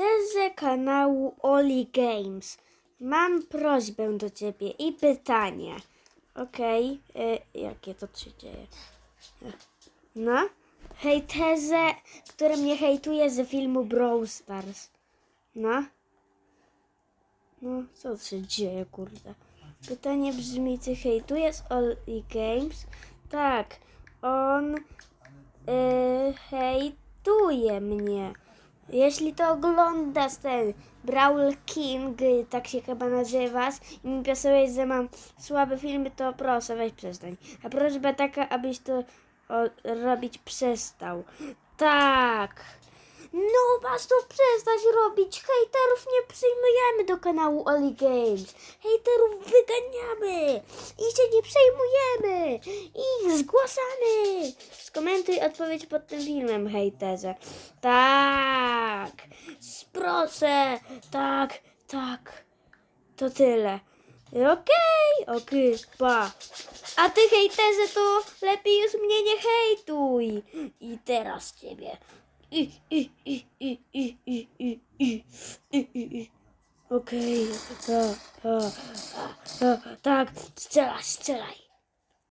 hejterze kanału Oli Games. Mam prośbę do ciebie i pytanie. Okej, y, jakie to się dzieje? No? Hejterze, który mnie hejtuje ze filmu Brawl Stars. No? No, co się dzieje, kurde? Pytanie brzmi, czy hejtuje z Oli Games? Tak, on yy, hejtuje mnie. Jeśli to oglądasz ten Brawl King, tak się chyba nazywasz, i mi pisałeś, że mam słabe filmy, to proszę, weź przestań. A prośba taka, abyś to robić przestał. Tak. No, masz to przestać robić. Hejterów nie do kanału Oli Games. Hejterów wyganiamy i się nie przejmujemy. Ich zgłaszamy. Skomentuj odpowiedź pod tym filmem, hejterze. Tak. Proszę. Tak, tak. To tyle. Okej, okej, pa. A ty hejterze to lepiej już mnie nie hejtuj. I teraz ciebie. I, i, i, i, i, i, i, i, i, i. Okej, okay. tak, tak, tak, strzelaj, strzelaj.